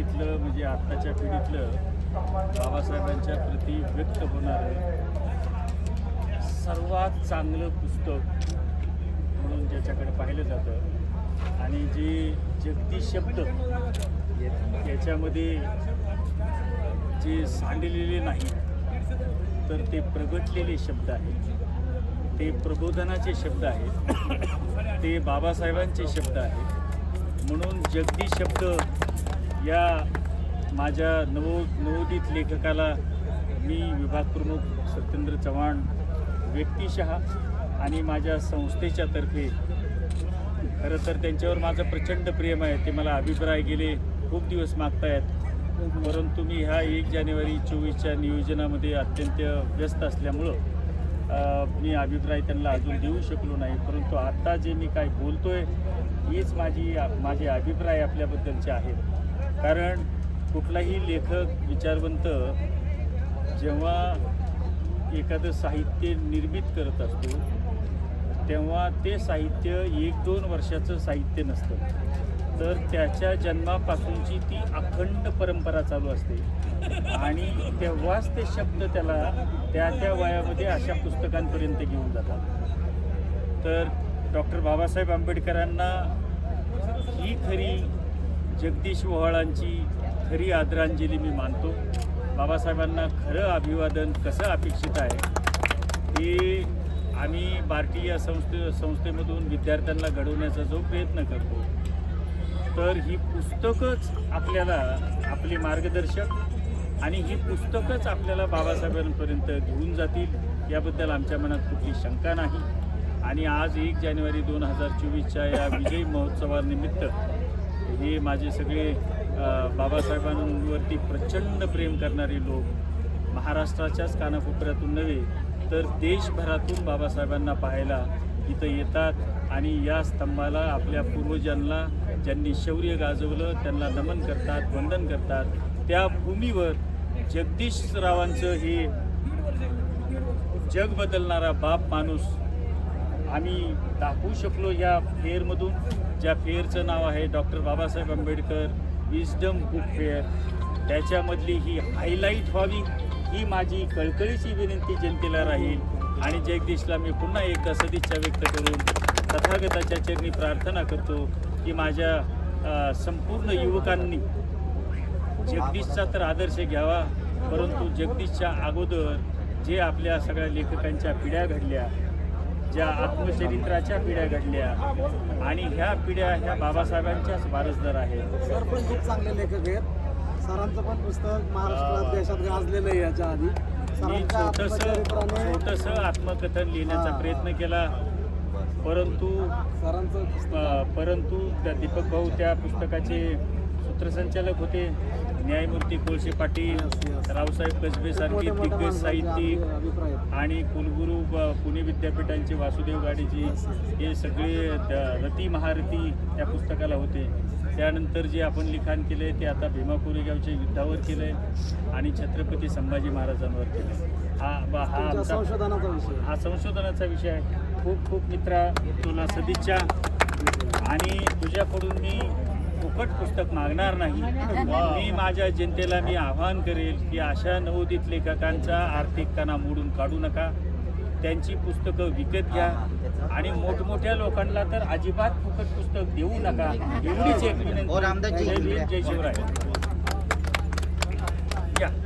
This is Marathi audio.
पिढीतलं म्हणजे आत्ताच्या पिढीतलं बाबासाहेबांच्या प्रती व्यक्त होणारं सर्वात चांगलं पुस्तक म्हणून ज्याच्याकडे पाहिलं जातं. आणि जे जगदीश शब्द याच्यामध्ये जे सांडलेले नाही तर ते प्रगटलेले शब्द आहेत. ते प्रबोधनाचे शब्द आहेत. ते बाबासाहेबांचे शब्द आहेत. म्हणून जगदीश शब्द या माझ्या नवो नवोदित लेखकाला मी विभाग प्रमुख सत्येंद्र चव्हाण व्यक्तिशः आणि माझ्या संस्थेच्या तर्फे. खरं तर त्यांच्यावर माझं प्रचंड प्रेम आहे. ते मला अभिप्राय गेले खूप दिवस मागतायत. परंतु मी ह्या एक जानेवारी चोवीसच्या नियोजनामध्ये अत्यंत व्यस्त असल्यामुळं मी अभिप्राय त्यांना अजून देऊ शकलो नाही. परंतु आत्ता जे मी काय बोलतो आहे हीच माझी माझे अभिप्राय आपल्याबद्दलचे आहेत. कारण कुठलाही लेखक विचारवंत जेव्हा एखादं साहित्य निर्मित करत असतो तेव्हा ते साहित्य एक दोन वर्षाचं साहित्य नसतं. तर त्याच्या जन्मापासूनची ती अखंड परंपरा चालू असते. आणि तेव्हाच ते शब्द त्याला त्या त्या वयामध्ये अशा पुस्तकांपर्यंत घेऊन जातात. तर डॉक्टर बाबासाहेब आंबेडकरांना ही खरी जगदीश मोहाळांची खरी आदरांजली मी मानतो. बाबासाहेबांना खरं अभिवादन कसं अपेक्षित आहे हे आम्ही बार्टी या संस्थे संस्थेमधून विद्यार्थ्यांना घडवण्याचा जो प्रयत्न करतो तर ही पुस्तकच आपल्याला आपले मार्गदर्शक आणि ही पुस्तकच आपल्याला बाबासाहेबांपर्यंत घेऊन जातील याबद्दल आमच्या मनात कुठली शंका नाही. आणि आज एक जानेवारी दोन हजार चोवीसच्या या विजयी महोत्सवानिमित्त हे माझे सगळे बाबासाहेबांवरती प्रचंड प्रेम करणारे लोक महाराष्ट्राच्याच कानाकोपऱ्यातून नव्हे तर देशभरातून बाबासाहेबांना पाहायला इथं येतात आणि या स्तंभाला आपल्या पूर्वजांना ज्यांनी शौर्य गाजवलं त्यांना नमन करतात वंदन करतात. त्या भूमीवर जगदीशरावांचं हे जग बदलणारा बाप माणूस आम्ही दाखवू शकलो या फेअरमधून. ज्या फेअरचं नाव आहे doctor Babasaheb Ambedkar wisdom book fair त्याच्यामधली ही हायलाईट व्हावी ही माझी कळकळीची विनंती जनतेला राहील. आणि जगदीशला मी पुन्हा एक सदिच्छा व्यक्त करून तथागताच्या चरणी प्रार्थना करतो की माझ्या संपूर्ण युवकांनी जगदीशचा तर आदर्श घ्यावा परंतु जगदीशच्या अगोदर जे आपल्या सगळ्या लेखकांच्या पिढ्या घडल्या ज्या आत्मचरित्राच्या पिढ्या घडल्या आणि ह्या पिढ्या ह्या बाबासाहेबांच्याच वारसदार आहेत. सर पण खूप चांगले लेखक आहेत. सरांचं पण पुस्तक महाराष्ट्रात देशात गाजलेलं आहे याच्या आधी. मी छोटंसं छोटंसं आत्मकथन लिहिण्याचा हा. प्रयत्न केला. परंतु सरांचं परंतु त्या दीपक भाऊ त्या पुस्तकाचे सूत्रसंचालक होते न्यायमूर्ती कोळशे पाटील. रावसाहेब कसबे सारखे दिग्गज साहित्यिक. आणि कुलगुरू पुणे विद्यापीठांचे वासुदेव गाडीजी हे सगळे रती महारथी त्या पुस्तकाला होते त्यानंतर जे आपण लिखाण केले ते आता भीमा कोरेगावच्या युद्धावर केलंय आणि छत्रपती संभाजी महाराजांवर केलंय हा बा- हा आमचा संशोधनाचा विषय हा संशोधनाचा विषय आहे खूप खूप मित्रा तुला सदिच्छा आणि तुझ्याकडून मी फुकट पुस्तक मागणार नाही. मी माझ्या जनतेला मी आवाहन करेल की अशा नवोदित लेखकांचा आर्थिक कणा मोडून काढू नका. त्यांची पुस्तकं विकत घ्या. आणि मोठमोठ्या लोकांना तर अजिबात फुकट पुस्तक देऊ नका. एवढीच एक. विनंती. जय भीम जय शिवराय. या.